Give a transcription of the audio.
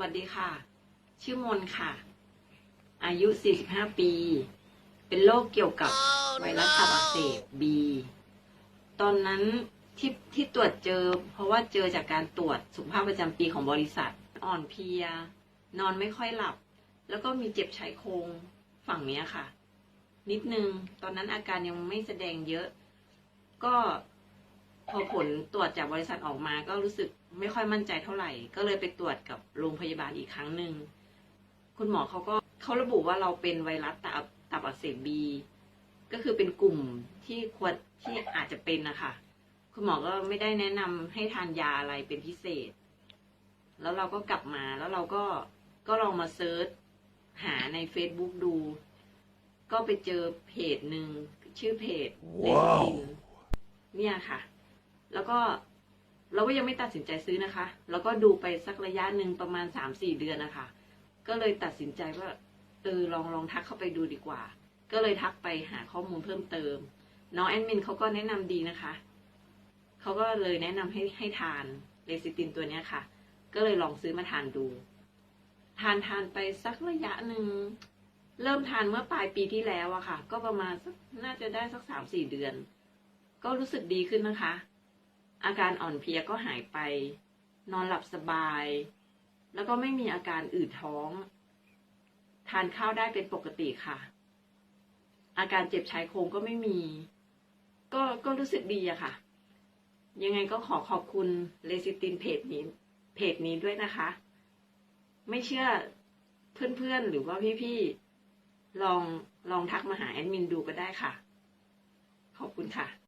วัสดีค่ะ ชื่อมนค่ะ อายุ 45 ปี เป็นโรคเกี่ยวกับไวรัสตับอักเสบบี ตอนนั้นที่ที่ตรวจเจอ เพราะว่าเจอจากการตรวจสุขภาพประจำปีของบริษัท อ่อนเพลีย นอนไม่ค่อยหลับ แล้วก็มีเจ็บชายโครงฝั่งเนี้ยค่ะ นิดนึง ตอนนั้นอาการยังไม่แสดงเยอะ ก็ พอผลตรวจจากบริษัทออกมาก็รู้สึกไม่ค่อยมั่นใจเท่าไหร่ ก็เลยไปตรวจกับโรงพยาบาลอีกครั้งหนึ่งคุณหมอเขาก็เขาระบุว่าเราเป็นไวรัสตับตับอักเสบบีก็คือเป็นกลุ่มที่ควรที่อาจจะเป็นนะคะคุณหมอก็ไม่ได้แนะนำให้ทานยาอะไรเป็นพิเศษ แล้วเราก็กลับมาแล้วเราก็ก็ลองมาเซิร์ชหาใน Facebook ดู ก็ไปเจอเพจหนึ่งชื่อเพจเลสตินเนี่ยค่ะ แล้วก็เราก็ยังไม่ตัดสินใจซื้อนะคะ แล้วก็ดูไปสักระยะหนึ่งประมาณสามสี่เดือนนะคะ ก็เลยตัดสินใจว่าเออลองลองทักเข้าไปดูดีกว่า ก็เลยทักไปหาข้อมูลเพิ่มเติม น้องแอดมินเขาก็แนะนำดีนะคะ เขาก็เลยแนะนำให้ให้ทานเลซิตินตัวเนี้ยค่ะ ก็เลยลองซื้อมาทานดู ทานทานไปสักระยะหนึ่ง เริ่มทานเมื่อปลายปีที่แล้วอะค่ะ ก็ประมาณสักน่าจะได้สักสามสี่เดือน ก็รู้สึกดีขึ้นนะคะ อาการอ่อนเพลียก็หายไป นอนหลับสบาย แล้วก็ไม่มีอาการอืดท้อง ทานข้าวได้เป็นปกติค่ะ อาการเจ็บชายโครงก็ไม่มี ก็ก็รู้สึกดีอะค่ะ ยังไงก็ขอขอบคุณเลซิตินเพจนี้ เพจนี้ด้วยนะคะ ไม่เชื่อเพื่อนๆหรือว่าพี่ๆลองลองทักมาหาแอดมินดูก็ได้ค่ะ ขอบคุณค่ะ